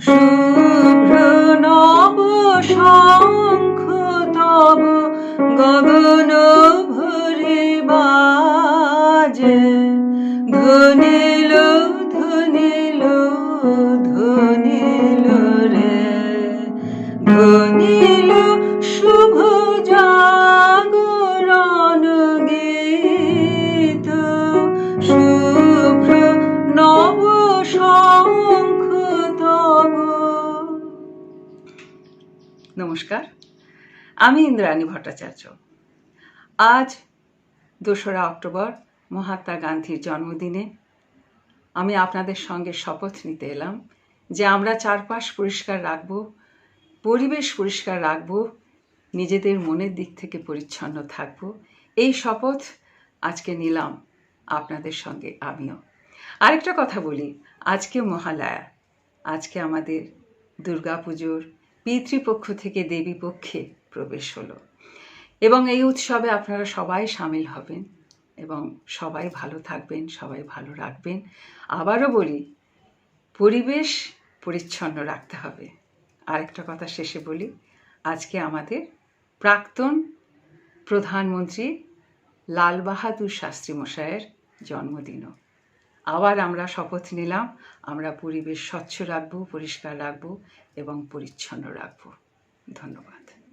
শুভ্র নব শঙ্খ তব গগন ভরে বাজে। ধনিল ধনিল ধনিল রে। ধনিল শুভ নমস্কার। আমি ইন্দ্রাণী ভট্টাচার্য। আজ দোসরা অক্টোবর, মহাত্মা গান্ধীর জন্মদিনে আমি আপনাদের সঙ্গে শপথ নিতে এলাম যে আমরা চারপাশ পরিষ্কার রাখব, পরিবেশ পরিষ্কার রাখব, নিজেদের মনের দিক থেকে পরিচ্ছন্ন থাকব। এই শপথ আজকে নিলাম আপনাদের সঙ্গে আমিও। আরেকটা কথা বলি আজকে মহালয়া, আজকে আমাদের দুর্গাপুজোর পিতৃপক্ষ থেকে দেবী পক্ষে প্রবেশ হলো। এবং এই উৎসবে আপনারা সবাই সামিল হবেন এবং সবাই ভালো থাকবেন, সবাই ভালো রাখবেন। আবারও বলি, পরিবেশ পরিচ্ছন্ন রাখতে হবে। আরেকটা কথা শেষে বলি, আজকে আমাদের প্রাক্তন প্রধানমন্ত্রী লাল বাহাদুর শাস্ত্রী মশাইয়ের জন্মদিনও। আবার আমরা শপথ নিলাম। আমরা পরিবেশ স্বচ্ছ রাখব পরিষ্কার রাখব এবং পরিচ্ছন্ন রাখব। ধন্যবাদ।